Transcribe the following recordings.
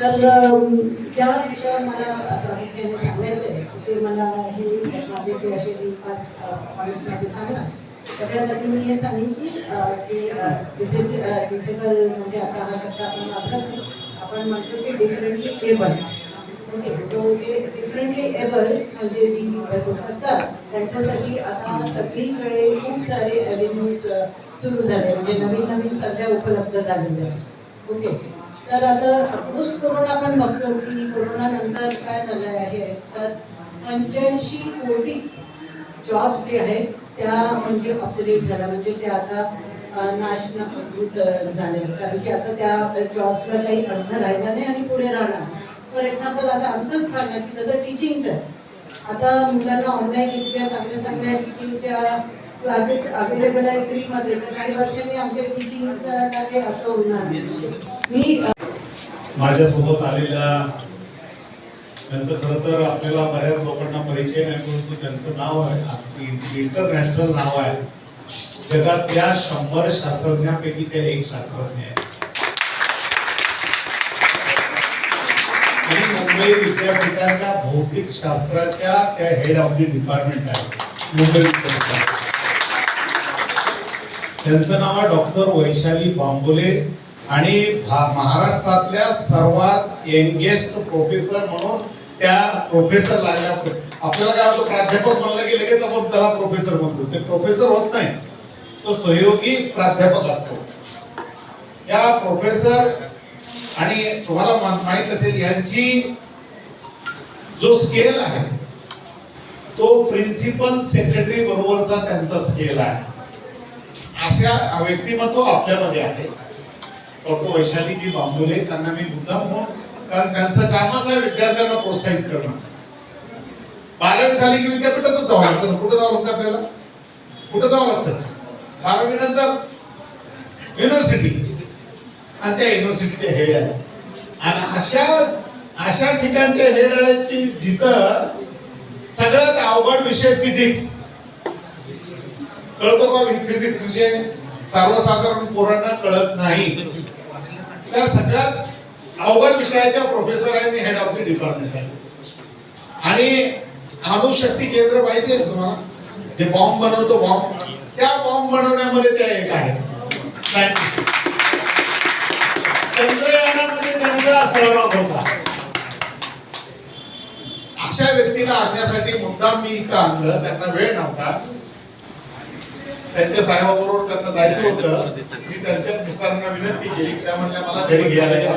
तर ज्या विषयावर मला प्रामुख्याने सांगायचं आहे की ते मला हे माझे ते असे मी पाच पॉईंट्समध्ये सांगणार. सगळ्यात आधी मी हे सांगेन की जे डिसेबल डिसेबल म्हणजे आता हा शब्द आपण वापरत नाही. आपण म्हणतो की डिफरंटली एबल ओके सो जे डिफरंटली एबल म्हणजे जी लोक असतात त्यांच्यासाठी आता सगळीकडे खूप सारे अव्हेन्यूज सुरू झाले. म्हणजे नवीन नवीन सध्या उपलब्ध झालेले आहेत. ओके तर आता पोस्ट कोरोना आपण बघतो की कोरोना नंतर काय झालं आहे? तर पंच्याऐंशी कोटी जॉब्स जे आहेत त्या म्हणजे ऑप्सिडेट झाल्या. म्हणजे त्या आता नाश नाशनाभूत झाले. कारण की आता त्या जॉब्सला काही अर्थ राहिला नाही आणि पुढे राहणार. फॉर एक्झाम्पल आता आमचंच सांगा की जसं टीचिंगचं आहे. आता मुलांना ऑनलाईन इतक्या चांगल्या चांगल्या टीचिंगच्या क्लासेस अवेलेबल आहे फ्रीमध्ये तर काही वर्षांनी आमच्या टीचिंगचा काही अर्थ होणार नाही. मी माझ्यासोबत आलेल्या त्यांचं खरं तर आपल्याला बऱ्याच लोकांना परिचय नाही परंतु त्यांचं नाव आहे इंटरनॅशनल नाव आहे. जगातल्या शंभर शास्त्रज्ञांपैकी त्या एक शास्त्रज्ञ आहेत. आणि मुंबई विद्यापीठाच्या भौतिक शास्त्राच्या त्या हेड ऑफ द डिपार्टमेंट आहे. मुंबई विद्यापीठात त्यांचं नाव आहे डॉक्टर वैशाली बांबोले. आणि भा- महाराष्ट्रातल्या सर्वात यंगेस्ट प्रोफेसर म्हणून त्या प्रोफेसर लागल्या. आपल्याला काय होतं प्राध्यापक म्हणलं की लगेच आपण त्याला प्रोफेसर म्हणतो. ते प्रोफेसर होत नाही. तो सहयोगी प्राध्यापक असतो. या प्रोफेसर आणि तुम्हाला मा- माहीत असेल यांची जो स्केल आहे तो प्रिन्सिपल सेक्रेटरी बरोबरचा त्यांचा स्केल आहे. अशा व्यक्तिमत्व आपल्यामध्ये आहे. डॉक्टर वैशालीजी बांबुले त्यांना मी मुद्दाम म्हणून कारण त्यांचं कामच आहे विद्यार्थ्यांना प्रोत्साहित करणं. बारावी झाली की विद्यापीठातच जावं लागतं कुठं जावं लागतं आपल्याला? कुठं जावं लागतं? बारावी नंतर युनिव्हर्सिटी आणि त्या युनिव्हर्सिटीचे हेड आहे आणि अशा अशा ठिकाणचे हेड आहेत की जिथं सगळ्यात अवघड विषय फिजिक्स कळतो का? फिजिक्स विषय सर्वसाधारण पोरांना कळत नाही. त्या सगळ्यात अवघड विषयाच्या प्रोफेसर आहे हेड ऑफ द डिपार्टमेंट आहे. आणि अणुशक्ती केंद्र माहिती आहे तुम्हाला? जे बॉम्ब बनवतो बॉम्ब त्या बॉम्ब बनवण्यामध्ये त्या एक आहेत. चंद्रयानामध्ये त्यांचा सहभाग होता. अशा व्यक्तीला आणण्यासाठी मुद्दाम मी इथं आणलं त्यांना वेळ नव्हता. त्यांच्या साहेबाबरोबर त्यांना जायचं होतं. मी त्यांच्या मिस्टरांना विनंती केली त्या म्हणल्या मला घरी घ्यायला या.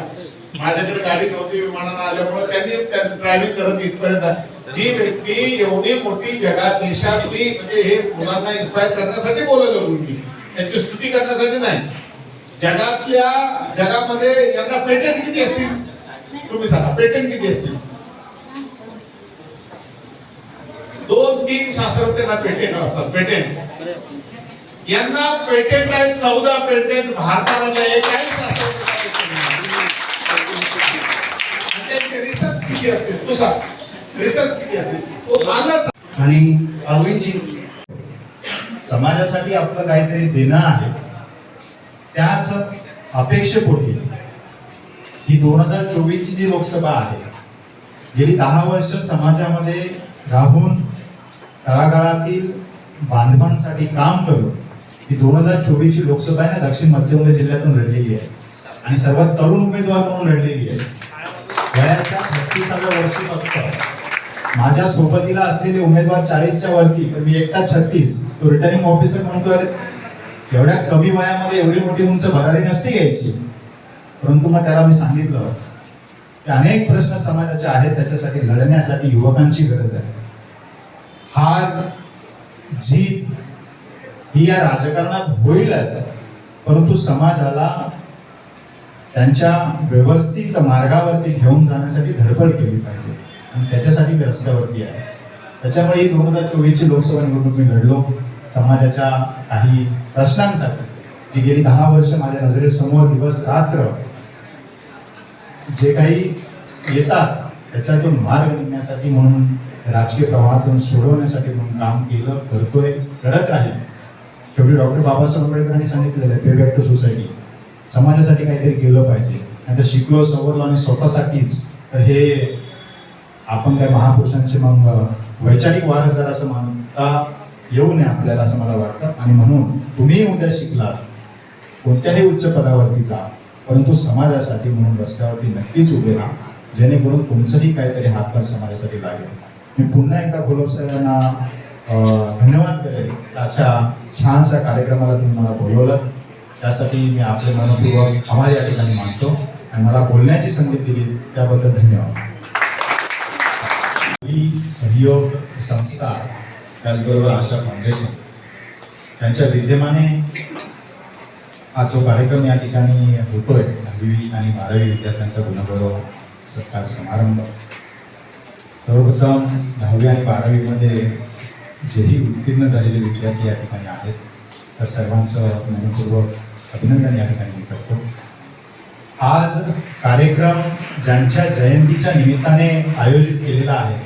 माझ्याकडे गाडी नव्हती विमानानं आल्यामुळे त्यांनी ड्रायव्हिंग करत इथपर्यंत जी व्यक्ती एवढी मोठी जगात देशातली म्हणजे हे मुलांना इन्स्पायर करण्यासाठी बोलवलं होतं मी. त्यांची स्तुती करण्यासाठी नाही. जगातल्या जगामध्ये यांना पेटंट किती असतील? तुम्ही सांगा पेटंट किती असतील? दोन तीन शास्त्रज्ञांना पेटेंट असतात पेटेंट. यांना पेटेंट आहे चौदा पेटेंट भारतामध्ये एकाही शास्त्रज्ञाला आणि त्यांचे रिसर्च किती असते? तू सांग. रिसर्च किती असते? तो आणि अरविंदजी समाजासाठी आपलं काहीतरी देणं आहे त्याच अपेक्षेपोटी ही दोन हजार चोवीसची जी लोकसभा आहे गेली दहा वर्ष समाजामध्ये राहून तळागाळातील बांधवांसाठी काम करून ही दोन हजार चोवीसची लोकसभा आहे ना दक्षिण मध्य मुंबई जिल्ह्यातून लढलेली आहे. आणि सर्वात तरुण उमेदवार म्हणून लढलेली आहे. वयाच्या छत्तीसाव्या वर्षी फक्त माझ्या सोबतीला असलेले उमेदवार चाळीसच्या वरती तर मी एकटा छत्तीस तो रिटर्निंग ऑफिसर म्हणतोय एवढ्या कमी वयामध्ये एवढी मोठी उंच भरारी नसती घ्यायची. परंतु मग त्याला मी सांगितलं की अनेक प्रश्न समाजाचे आहेत त्याच्यासाठी लढण्यासाठी युवकांची गरज आहे. हार जीत ही या राजकारणात होईलच. परंतु समाजाला त्यांच्या व्यवस्थित मार्गावरती घेऊन जाण्यासाठी धडपड केली पाहिजे. आणि त्याच्यासाठी रस्त्यावरती आहे. त्याच्यामुळे ही दोन हजार चोवीसची लोकसभा निवडणूक मी लढलो. समाजाच्या काही प्रश्नांसाठी जी गेली दहा वर्ष माझ्या नजरेसमोर दिवस रात्र जे काही येतात त्याच्यातून मार्ग निघण्यासाठी म्हणून राजकीय प्रवाहातून सोडवण्यासाठी म्हणून काम केलं करतोय करत राहील. शेवटी डॉक्टर बाबासाहेब आंबेडकरांनी सांगितलेलं आहे पे बॅक टू सोसायटी समाजासाठी काहीतरी केलं पाहिजे. नाही तर शिकलो सवरलो आणि स्वतःसाठीच तर हे आपण काय महापुरुषांचे मग वैचारिक वारसदार असं मानता येऊ नये आपल्याला असं मला वाटतं. आणि म्हणून तुम्ही उद्या शिकलात कोणत्याही उच्च पदावरती जा परंतु समाजासाठी म्हणून रस्त्यावरती नक्कीच उभे राहा. जेणेकरून तुमचंही काहीतरी हातभार समाजासाठी लागेल. मी पुन्हा एकदा गुलाब धन्यवाद करेल अशा छानशा कार्यक्रमाला तुम्ही मला बोलवलं. त्यासाठी मी आपले मनपूर्वक आभार या ठिकाणी मानतो. आणि मला बोलण्याची संधी दिली त्याबद्दल धन्यवाद. ही सहयोग संस्था त्याचबरोबर आशा फाउंडेशन त्यांच्या विद्यमाने हा जो कार्यक्रम या ठिकाणी होतोय दहावी आणि बारावी विद्यार्थ्यांचा गुणगौरव सत्कार समारंभ. सर्वप्रथम दहावी आणि बारावीमध्ये जेही उत्तीर्ण झालेले विद्यार्थी या ठिकाणी आहेत त्या सर्वांचं मनपूर्वक अभिनंदन या ठिकाणी मी करतो. आज कार्यक्रम ज्यांच्या जयंतीच्या निमित्ताने आयोजित केलेला आहे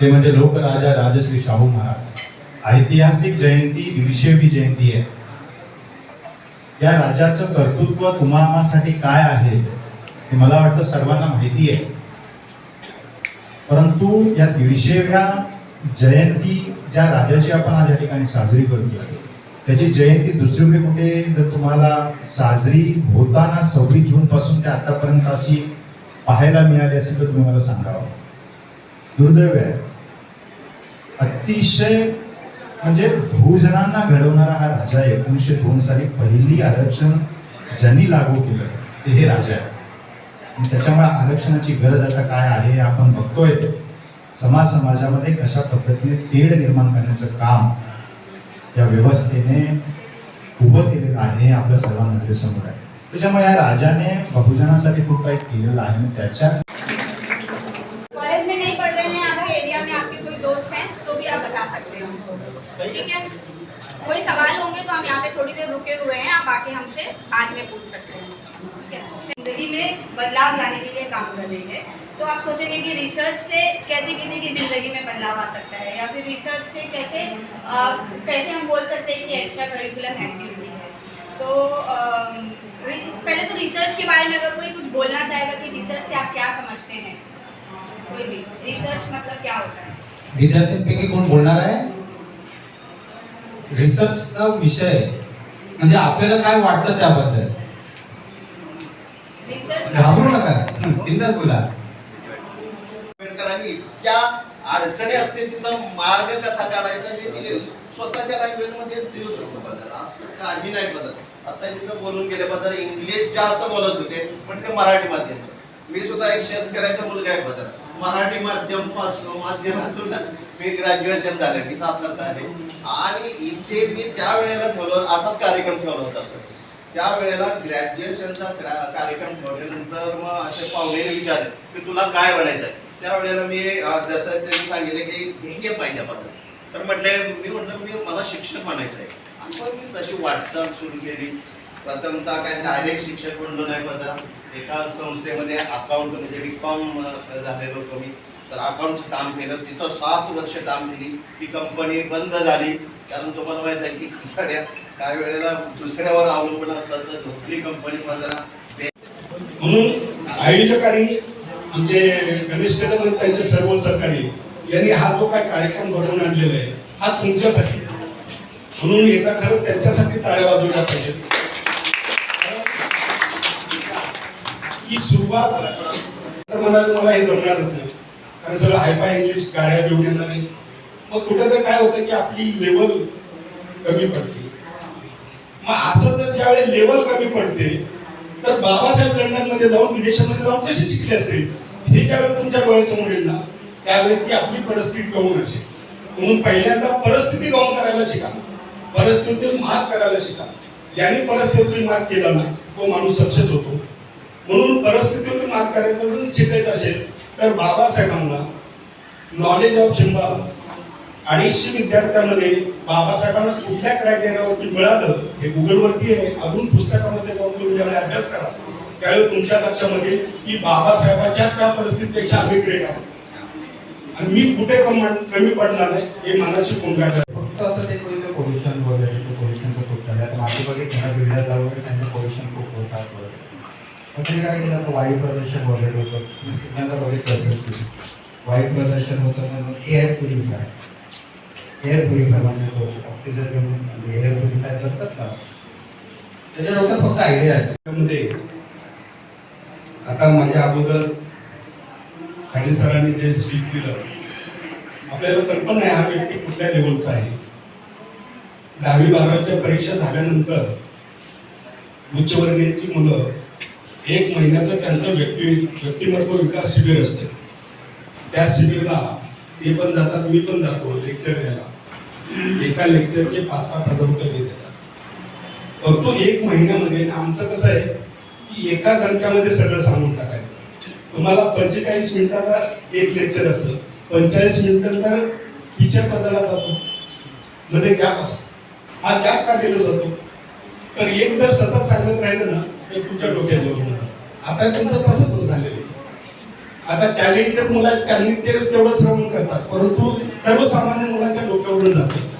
ते म्हणजे लोकराजा राजश्री शाहू महाराज. ऐतिहासिक जयंती दीडशेवी जयंती आहे. या राजाचं कर्तृत्व तुम्हासाठी काय आहे हे मला वाटतं सर्वांना माहिती आहे. परंतु या दीडशेव्या जयंती ज्या राजाची आपण आज या ठिकाणी साजरी करतो त्याची जयंती दुसरीकडे कुठे? जर तुम्हाला साजरी होताना सव्वीस जून पासून ते आतापर्यंत अशी पाहायला मिळाली असेल तर तुम्ही मला सांगावं. दुर्दैव आहे. अतिशय म्हणजे भूजनांना घडवणारा हा राजा आहे एकोणीसशे दोन साली पहिली आरक्षण ज्यांनी लागू केलं ते हे राजा आहे. त्याच्यामुळे आरक्षणाची गरज आता काय आहे हे आपण बघतोय. समाज समाजामध्ये कशा पद्धतीने तेढ निर्माण करण्याचं काम या व्यवस्थेने उभं केलेलं आहे हे आपल्या सर्व नजरेसमोर आहे. त्याच्यामुळे या राजाने बहुजनासाठी खूप काही केलेलं आहे आणि त्याच्या कॉलेज में नहीं पढ़ रहे हैं आपके एरिया में आपके कोई दोस्त हैं तो भी आप बता सकते हो ठीक है? कोई सवाल होंगे तो हम यहाँ पे थोड़ी देर रुके हुए हैं आप आके हमसे बाद में पूछ सकते हैं। है? जिंदगी में बदलाव लाने के लिए काम कर रही है। तो आप सोचेंगे कि रिसर्च से कैसे किसी की ज़िंदगी में बदलाव आ सकता है या फिर रिसर्च से कैसे अ, कैसे हम बोल सकते हैं कि एक्स्ट्रा करिकुलर एक्टिविटी है। तो रि- पहले तो रिसर्च के बारे में अगर कोई कुछ बोलना चाहेगा कि रिसर्च से आप क्या समझते हैं कोई भी रिसर्च मतलब क्या होता है? विद्यार्थ्यांपैकी कोण बोलणार आहे? रिसर्चचा विषय म्हणजे आपल्याला काय वाटतं त्याबद्दल? घाबरू नका. बिंदास बोला आंबेडकरांनी इतक्या अडचणी असतील तिथं मार्ग कसा काढायचा हे दिले. स्वतःच्या लँग्वेजमध्ये देऊ शकतो बदल. असं काही नाही बदल. आता तिथं बोलून गेले बदल इंग्लिश जास्त बोलत होते पण ते मराठी माध्यमचं. मी सुद्धा एक शेतकऱ्याचा मुलगा आहे बदल. मराठी माध्यमपासून माध्यमातूनच मी ग्रॅज्युएशन झाले. मी सातारचा आहे. आणि इथे मी त्यावेळेला ठेवलं असाच कार्यक्रम ठेवला होता सर. त्यावेळेला ग्रॅज्युएशनचा कार्यक्रम ठेवल्यानंतर मग असे पाहुणे विचारले की तुला काय बनायचं आहे त्यावेळेला मी जसं त्यांनी सांगितलं की ध्येय पाहिजे तर म्हटले मी म्हटलं मी मला शिक्षक म्हणायचं आहे. आणि मी तशी वाटचाल सुरू केली. प्रथमतः काय डायरेक्ट शिक्षक म्हणलो नाही बघा एका संस्थेमध्ये अकाउंट म्हणजे बी कॉम झालेलो होतो मी. तर अकाउंटचं काम केलं. तिथं सात वर्ष काम केली. ती कंपनी बंद झाली. कारण तुम्हाला माहीत आहे की कंपन्या काही वेळेला दुसऱ्यावर अवलंबून असतात. तर झोपली कंपनी जरा म्हणून आयोजकांनी आमचे गणेश कदम आणि त्यांचे सर्व सहकारी यांनी हा जो काय कार्यक्रम घडवून आणलेला आहे हा तुमच्यासाठी. म्हणून एकदा खरं त्यांच्यासाठी टाळ्या वाजवल्या पाहिजेत. की सुरुवात तर म्हणाले मला हे जमणारच नाही. कारण सगळं हायफाय इंग्लिश गाड्या घेऊन येणार आहे. मग कुठेतरी काय होतं की आपली लेवल कमी पडते. मग असं जर ज्यावेळेस लेवल कमी पडते तर बाबासाहेब लंडनमध्ये जाऊन विदेशामध्ये जाऊन कसे शिकले असतील? हे ज्यावेळी तुमच्या डोळ्यासमोर येईल ना त्यावेळेस ती आपली परिस्थिती गौण असेल. म्हणून पहिल्यांदा परिस्थिती गौण करायला शिका. परिस्थितीतून मात करायला शिका. ज्याने परिस्थितीतून मात केला ना तो माणूस सक्सेस होतो. म्हणून परिस्थितीतून मात करायचं जर शिकायचं असेल तर बाबासाहेबांना नॉलेज ऑफ शिंबा अडीचशे विद्यार्थ्यांमध्ये बाबासाहेबांना कुठल्या क्रायटेरियावरती मिळालं हे गुगलवरती आहे. अजून पुस्तकामध्ये जाऊन तुम्ही ज्यावेळी अभ्यास करा. त्यावेळी तुमच्या लक्षामध्ये येईल की बाबासाहेबांच्या त्या परिस्थितीपेक्षा आम्ही ग्रेट आहोत. आणि मी कुठे कम- कमी पडणार नाही हे मनाची कोंडाट फक्त आता ते कोणतं पोल्युशन वगैरे पोल्युशनचं खूप झालं. आता मागे बघितलं ना बिल्डरला वगैरे त्यांचं पोल्युशन खूप होतात वगैरे मग ते काय केलं वायू प्रदूषण वगैरे होतं. तुम्ही सिग्नलला बघितलं असेल की वायू प्रदूषण होतं म्हणून एअर प्युरिफाय एअर प्युरिफाय म्हणजे तो ऑक्सिजन घेऊन म्हणजे एअर प्युरिफाय करतात ना. त्याच्या डोक्यात फक्त आयडिया आहे. त्यामध्ये आता माझ्या अगोदर खाडे सरांनी जे स्पीच दिलं आपल्याला कल्पना आहे हा व्यक्ती कुठल्या लेवलचा आहे. दहावी बारावीच्या परीक्षा झाल्यानंतर उच्चवर्गीयांची मुलं एक महिन्याचं त्यांचं व्यक्ती व्यक्तिमत्व विकास शिबिर असते. त्या शिबिरला ते पण जातात मी पण जातो लेक्चर द्यायला एका लेक्चरचे पाच पाच हजार रुपये देतात. फक्त एक महिन्यामध्ये आमचं कसं आहे की एका गणकामध्ये सगळं सांगून टाकायचं. तुम्हाला पंचेचाळीस मिनिटाचा एक लेक्चर असतं. पंचेचाळीस मिनिटानंतर टीचर पदाला जातो. म्हणजे मध्ये गॅप असतो. हा गॅप का दिला जातो? तर एक जर सतत सांगत राहिलं ना तर तुमच्या डोक्यात होणार आता तुमचं तसंच होत झालेलं आहे. आता टॅलेंटेड मुलं त्यांनी ते तेवढं श्रवण करतात. परंतु सर्वसामान्य मुलांच्या डोक्यावरून जातो.